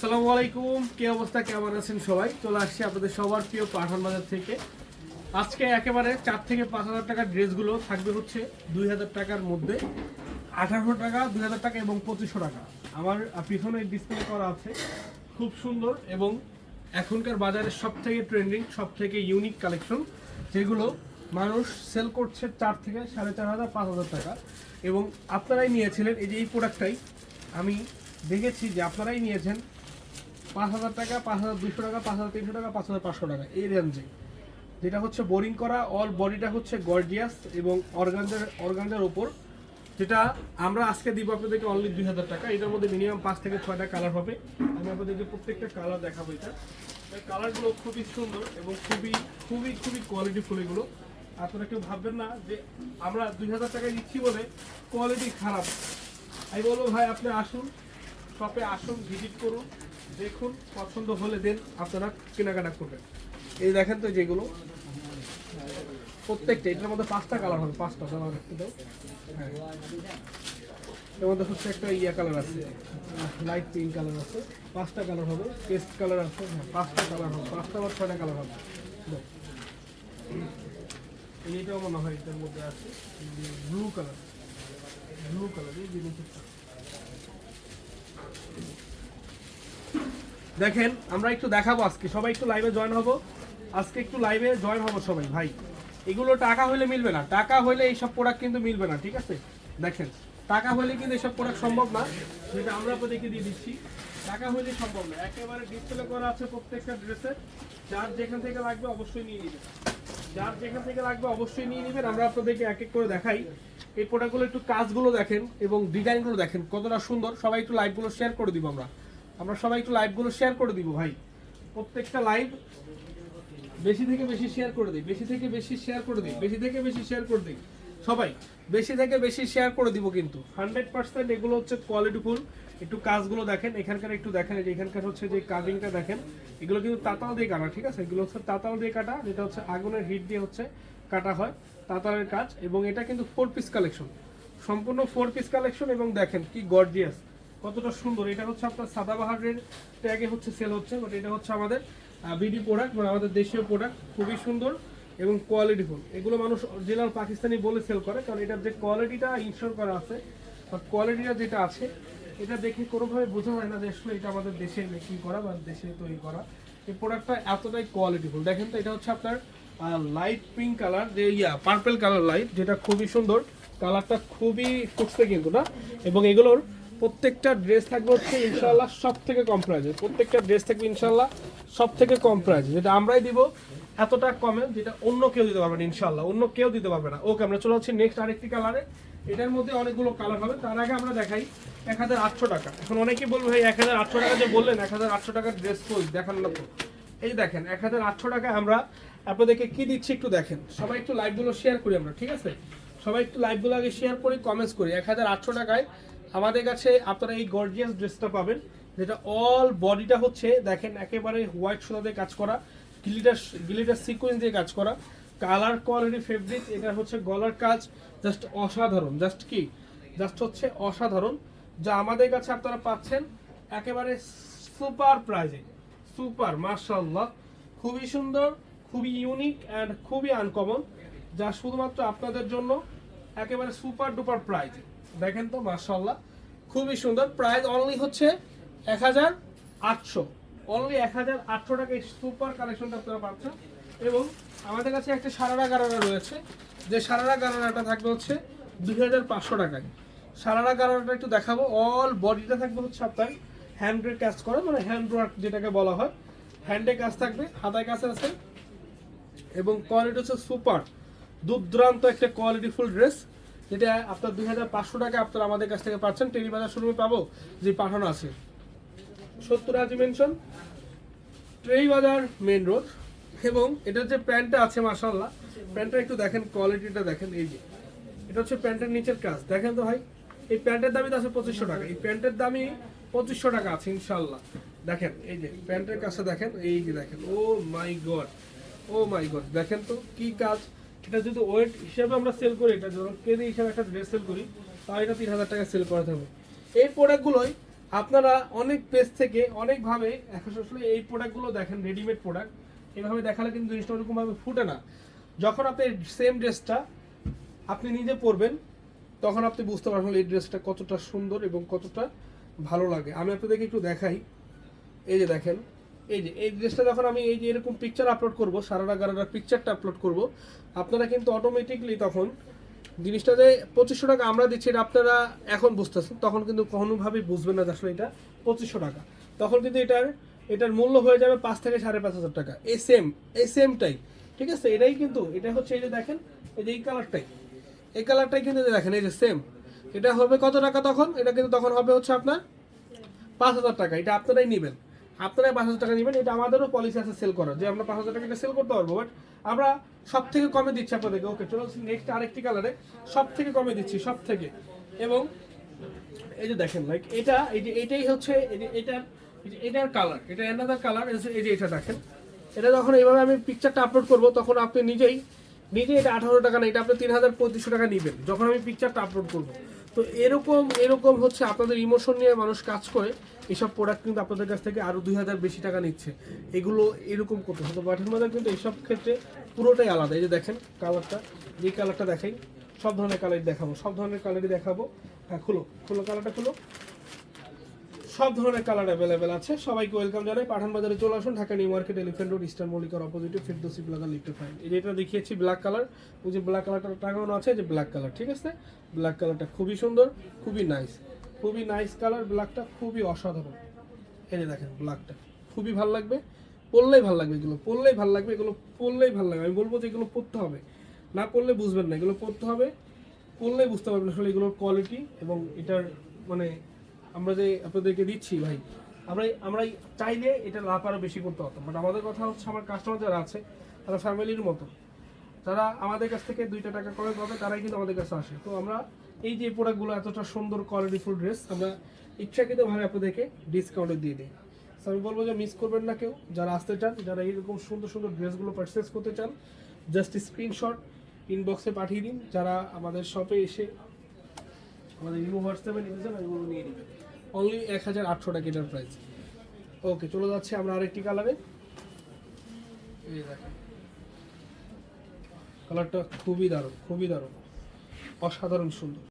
আসসালামু আলাইকুম। কি অবস্থা? কেমন আছেন সবাই? চলে আসছি আপনাদের সবার প্রিয় পাঠান বাজার থেকে। আজকে একেবারে চার থেকে পাঁচ হাজার টাকার ড্রেসগুলো থাকবে হচ্ছে দুই হাজার টাকার মধ্যে। আঠারোশো টাকা, দুই হাজার টাকা এবং পঁচিশশো টাকা। আমার পিছনে ডিসপ্লে করা আছে। খুব সুন্দর এবং এখনকার বাজারে সব থেকে ট্রেন্ডিং সব থেকে ইউনিক কালেকশন যেগুলো মানুষ সেল করছে চার থেকে সাড়ে চার হাজার, পাঁচ হাজার টাকা। এবং আপনারাই নিয়েছিলেন, এই যে এই প্রোডাক্টটাই আমি দেখেছি যে আপনারাই নিয়েছেন পাঁচ হাজার টাকা, পাঁচ হাজার দুশো টাকা, পাঁচ হাজার তিনশো টাকা, পাঁচ হাজার পাঁচশো টাকা, এই রেঞ্জে যেটা হচ্ছে বোরিং করা অল বডিটা হচ্ছে গর্জিয়াস এবং অর্গানজার অর্গানজার ওপর যেটা আমরা আজকে দিব আপনাদেরকে অনলি দুই হাজার টাকা। এটার মধ্যে মিনিমাম পাঁচ থেকে ছয়টা কালার হবে। আমি আপনাদেরকে প্রত্যেকটা কালার দেখাবো এটা। কালারগুলো খুবই সুন্দর এবং খুবই খুবই খুবই কোয়ালিটিফুল এগুলো। আপনারা কেউ ভাববেন না যে আমরা দুই হাজার টাকায় দিচ্ছি বলে কোয়ালিটি খারাপ। আমি বলব ভাই, আপনি আসুন শপে আসুন ভিজিট করুন। দেখুন, পছন্দ হলে দেন, আপনারা কেনাকাটা করবেন। এই দেখেন তো যেগুলো। প্রত্যেকটা, এটার মধ্যে পাঁচটা কালার হবে, পাঁচটা কালার একটু দাও। হ্যাঁ। এর মধ্যে হচ্ছে একটা ইয়া কালার আছে লাইট পিঙ্ক কালার আছে, পাঁচটা কালার হবে পেস্ট কালার আছে হ্যাঁ পাঁচটা কালার হবে, পাঁচটা বা ছয়টা কালার হবে। এইটাও মনে হয় এটার মধ্যে আছে ব্লু কালার ব্লু কালার এই জিনিসটা। দেখেন, আমরা একটু দেখাবো আজকে। সবাই একটু লাইভে জয়েন হব। আজকে একটু লাইভে জয়েন হব সবাই, ভাই। এগুলো টাকা হলে মিলবে না। টাকা হলে এইসব প্রোডাক্ট কিন্তু মিলবে না, ঠিক আছে? দেখেন, টাকা হলে কিন্তু এইসব প্রোডাক্ট সম্ভব না। যেটা আমরা আপনাদেরকে দিয়ে দিচ্ছি, টাকা হলে সম্ভব না। একেবারে ডিসপ্লে করা আছে প্রত্যেকটা ড্রেসের যার যেখান থেকে লাগবে অবশ্যই নিয়ে নেবেন। যার যেখান থেকে লাগবে অবশ্যই নিয়ে নেবেন। আমরা আপনাদেরকে এক এক করে দেখাই। এই প্রোডাক্টগুলো একটু কাজগুলো দেখেন এবং ডিজাইনগুলো দেখেন। কতটা সুন্দর। সবাই একটু লাইভগুলো শেয়ার করে দিব আমরা। আমরা সবাই একটু লাইভগুলো শেয়ার করে দিব ভাই। প্রত্যেকটা লাইভ বেশি থেকে বেশি শেয়ার করে দিই, বেশি থেকে বেশি শেয়ার করে দিই, বেশি থেকে বেশি শেয়ার করে দিই। সবাই, বেশি থেকে বেশি শেয়ার করে দিব কিন্তু। হান্ড্রেড পার্সেন্ট এগুলো হচ্ছে কোয়ালিটিফুল একটু কাজগুলো দেখেন, এখানকার একটু দেখেন যে এখানকার হচ্ছে যে কাজিংটা দেখেন, এগুলো কিন্তু তাতাল দিয়ে কাটা, ঠিক আছে? এগুলো হচ্ছে তাতাল দিয়ে কাটা, যেটা হচ্ছে আগুনের হিট দিয়ে হচ্ছে কাটা হয়, তাতালের কাজ। এবং এটা কিন্তু ফোর পিস কালেকশন সম্পূর্ণ ফোর পিস কালেকশন এবং দেখেন কি গর্জিয়াস কতটা সুন্দর। এটা হচ্ছে আপনার সাদাবাহারের ট্যাগে হচ্ছে সেল হচ্ছে বাট এটা হচ্ছে আমাদের বিডি প্রোডাক্ট মানে আমাদের দেশীয় প্রোডাক্ট খুবই সুন্দর এবং কোয়ালিটি কোয়ালিটিফুল এগুলো মানুষ অরিজিনাল পাকিস্তানি বলে সেল করে, কারণ এটার যে কোয়ালিটিটা ইনশোর করা আছে বা কোয়ালিটিটা যেটা আছে, এটা দেখে কোনোভাবে বোঝা যায় না যে আসলে এটা আমাদের দেশে মেকিং করা বা দেশে তৈরি করা। এই প্রোডাক্টটা এতটাই কোয়ালিটি কোয়ালিটিফুল দেখেন তো, এটা হচ্ছে আপনার লাইট পিঙ্ক কালার যে ইয়া পার্পল কালার লাইট যেটা খুবই সুন্দর। কালারটা খুবই ফুটছে কিন্তু না, এবং এগুলোর প্রত্যেকটা ড্রেস থাকবে হচ্ছে ইনশাল্লাহ সব থেকে কম প্রাইজে প্রত্যেকটা ড্রেস থাকবে ইনশাল্লাহ সব থেকে কম প্রাইজে যেটা আমরাই দিব, এতটা কমে যেটা অন্য কেউ দিতে পারবে না ইনশাল্লাহ অন্য কেউ দিতে পারবে না। ওকে আমরা চলে যাচ্ছি নেক্সট আরেকটি কালারে এটার মধ্যে অনেকগুলো কালার হবে। তার আগে আমরা দেখাই এক হাজার আটশো টাকা। এখন অনেকেই বলবে, ভাই, এক হাজার আটশো টাকা যে বললেন, এক হাজার আটশো টাকার ড্রেস কই? দেখান না তো। এই দেখেন, এক হাজার আটশো টাকায় আমরা আপনাদেরকে কি দিচ্ছি একটু দেখেন। সবাই একটু লাইভগুলো শেয়ার করি আমরা, ঠিক আছে? সবাই একটু লাইভগুলো আগে শেয়ার করি কমেন্টস করি। এক হাজার আটশো টাকায় আমাদের কাছে আপনারা এই গর্জিয়াস ড্রেসটা পাবেন, যেটা অল বডিটা হচ্ছে, দেখেন একেবারে হোয়াইট সুতা দিয়ে কাজ করা গিলিটার গিলিটার সিকোয়েন্স দিয়ে কাজ করা কালার কোয়ালিটি ফেব্রিক এটা হচ্ছে গলার কাজ জাস্ট অসাধারণ জাস্ট কি? জাস্ট হচ্ছে অসাধারণ, যা আমাদের কাছে আপনারা পাচ্ছেন একেবারে সুপার প্রাইজে সুপার মার্শাল্লাহ খুবই সুন্দর, খুবই ইউনিক অ্যান্ড খুবই আনকমন যা শুধুমাত্র আপনাদের জন্য একেবারে সুপার ডুপার প্রাইজ দেখেন তো মার্শাল্লাহ খুবই সুন্দর। প্রাইস অনলি হচ্ছে এক হাজার আটশো। অনলি এক হাজার আটশো টাকা সুপার কালেকশনটা আপনারা পাচ্ছেন। এবং আমাদের কাছে একটা সারারা গারারা রয়েছে। যে সারারা গারারাটা থাকবে হচ্ছে দুই হাজার পাঁচশো টাকায়। সারারা গারারাটা একটু দেখাবো। অল বডিটা থাকবে হচ্ছে আপনার হ্যান্ডের কাজ করে মানে হ্যান্ড ওয়ার্ক যেটাকে বলা হয়। হ্যান্ডে কাজ থাকবে, হাতায় কাজ আছে। এবং কোয়ালিটি হচ্ছে সুপার দুর্দান্ত একটা কোয়ালিটিফুল ড্রেস যেটা আপনার দুই হাজার পাঁচশো টাকা আপনারা আমাদের কাছ থেকে পাচ্ছেন। টেলিবাজার শোরুমে পাবো, যে পাঠানো আছে। সত্তর হাজি মেনশন ট্রেই বাজার মেন রোড এবং এটার যে প্যান্টটা আছে মাসাল্লাহ প্যান্টটা একটু দেখেন কোয়ালিটিটা দেখেন, এই যে। এটা হচ্ছে প্যান্টের নিচের কাজ। দেখেন তো ভাই, এই প্যান্টের দামই তো আছে পঁচিশশো টাকা। এই প্যান্টের দামই পঁচিশশো টাকা আছে ইনশাল্লাহ দেখেন, এই যে প্যান্টের কাছে দেখেন, এই যে দেখেন, ও মাই গড, ও মাই গড। দেখেন তো কি কাজ এটা যদি ওয়েট হিসাবে আমরা সেল করি, এটা যখন কেজি হিসাবে একটা ড্রেস সেল করি, তাহলে এটা তিন হাজার টাকা সেল করাতে হবে এই প্রোডাক্টগুলোই আপনারা অনেক পেজ থেকে অনেকভাবে, এখন আসলে এই প্রোডাক্টগুলো দেখেন রেডিমেড প্রোডাক্ট এভাবে দেখালে কিন্তু জিনিসটা ওরকমভাবে ফুটে না। যখন আপনি সেম ড্রেসটা আপনি নিজে পরবেন, তখন আপনি বুঝতে পারবেন এই ড্রেসটা কতটা সুন্দর এবং কতটা ভালো লাগে। আমি আপনাদেরকে একটু দেখাই। এই যে দেখেন এই যে, এই ড্রেসটা যখন আমি এই যে এরকম পিকচার আপলোড করব, সারারা গারারা পিকচারটা আপলোড করব, আপনারা কিন্তু অটোমেটিকলি তখন জিনিসটা যে পঁচিশশো টাকা আমরা দিচ্ছি, এটা আপনারা এখন বুঝতেছেন, তখন কিন্তু কোনোভাবেই বুঝবেন না আসলে এটা পঁচিশশো টাকা। তখন কিন্তু এটার এটার মূল্য হয়ে যাবে পাঁচ থেকে সাড়ে পাঁচ হাজার টাকা। এই সেম এই সেমটাই ঠিক আছে? এটাই কিন্তু, এটা হচ্ছে এই যে দেখেন, এই যে এই কালারটাই এই কালারটাই কিন্তু দেখেন, এই যে সেম এটা হবে কত টাকা তখন? এটা কিন্তু তখন হবে হচ্ছে আপনার পাঁচ হাজার টাকা, এটা আপনারাই নেবেন। আপনারাই পাঁচ হাজার টাকা নেবেন, এটা আমাদেরও পলিসি আছে সেল করার, যে আমরা পাঁচ হাজার টাকা সেল করতে পারব বাট আমরা সব থেকে কমে দিচ্ছি আপনাদেরকে। ওকে চলো নেক্সট আরেকটি কালারে সব থেকে কমে দিচ্ছি সব থেকে এবং এই যে দেখেন লাইক এটা, এই যে এটাই হচ্ছে এটার এটার কালার এটা অ্যানাদার কালার এই যে এটা দেখেন। এটা যখন এইভাবে আমি পিকচারটা আপলোড করব, তখন আপনি নিজেই নিজে এটা আঠারো টাকা না, এটা আপনি তিন হাজার পঁয়ত্রিশশো টাকা নেবেন, যখন আমি পিকচারটা আপলোড করব। তো এরকম এরকম হচ্ছে আপনাদের ইমোশন নিয়ে মানুষ কাজ করে। এসব প্রোডাক্ট কিন্তু আপনাদের কাছ থেকে আরও দুই হাজার বেশি টাকা নিচ্ছে। এগুলো এরকম করতে তো বাটের মাদার কিন্তু এইসব ক্ষেত্রে পুরোটাই আলাদা। এই যে দেখেন কালারটা যে কালারটা দেখাই, সব ধরনের কালারই দেখাবো, সব ধরনের কালারই দেখাবো। হ্যাঁ খুলো খুলো কালারটা খুলো। সব ধরনের কালার অ্যাভেলেবেল আছে। সবাইকে ওয়েলকাম জানাই। পাঠান বাজারে চলে আসুন। Dhaka new market elephant road eastern মল্লিকার অপোজিটে ফিরদোসি ব্লাগার লিফটে ফাইন এই যেটা দেখিয়েছি ব্ল্যাক কালার ওই যে ব্ল্যাক কালারটা টাঙানো আছে, যে ব্ল্যাক কালার ঠিক আছে? ব্ল্যাক কালারটা খুবই সুন্দর, খুবই নাইস খুবই নাইস কালার ব্ল্যাকটা খুবই অসাধারণ। এই যে দেখেন ব্ল্যাকটা খুবই ভালো লাগবে। পরলেই ভালো লাগবে এগুলো, পরলেই ভালো লাগবে, এগুলো পরলেই ভালো লাগবে। আমি বলব যে এগুলো পরতে হবে। না পরলে বুঝবেন না, এগুলো পরতে হবে। পরলেই বুঝতে পারবেন আসলে এগুলোর কোয়ালিটি এবং এটার মানে আমরা যে আপনাদেরকে দিচ্ছি ভাই, আমরা আমরা চাইলে এটা লাভ আরও বেশি করতে পারতাম। বাট আমাদের কথা হচ্ছে আমার কাস্টমার যারা আছে, তারা ফ্যামিলির মতো। তারা আমাদের কাছ থেকে দুইটা টাকা করে পাবে তারাই কিন্তু আমাদের কাছে আসে। তো আমরা এই যে প্রোডাক্টগুলো এতটা সুন্দর কোয়ালিটিফুল ড্রেস আমরা ইচ্ছাকৃতভাবে আপনাদেরকে ডিসকাউন্টে দিয়ে দিই। আমি বলব যে মিস করবেন না কেউ। যারা আসতে চান, যারা এইরকম সুন্দর সুন্দর ড্রেসগুলো পারচেস করতে চান জাস্ট স্ক্রিনশট ইনবক্সে পাঠিয়ে দিন। যারা আমাদের শপে এসে আমাদের ইমো হোয়াটসঅ্যাপে নিতে চান ওইগুলো নিয়ে নেবেন। অনলি এক হাজার আটশো টাকা এটার প্রাইস ওকে চলে যাচ্ছে আমরা আরেকটি কালারে এই দেখেন। কালারটা খুবই দারুণ খুবই দারুণ। অসাধারণ সুন্দর।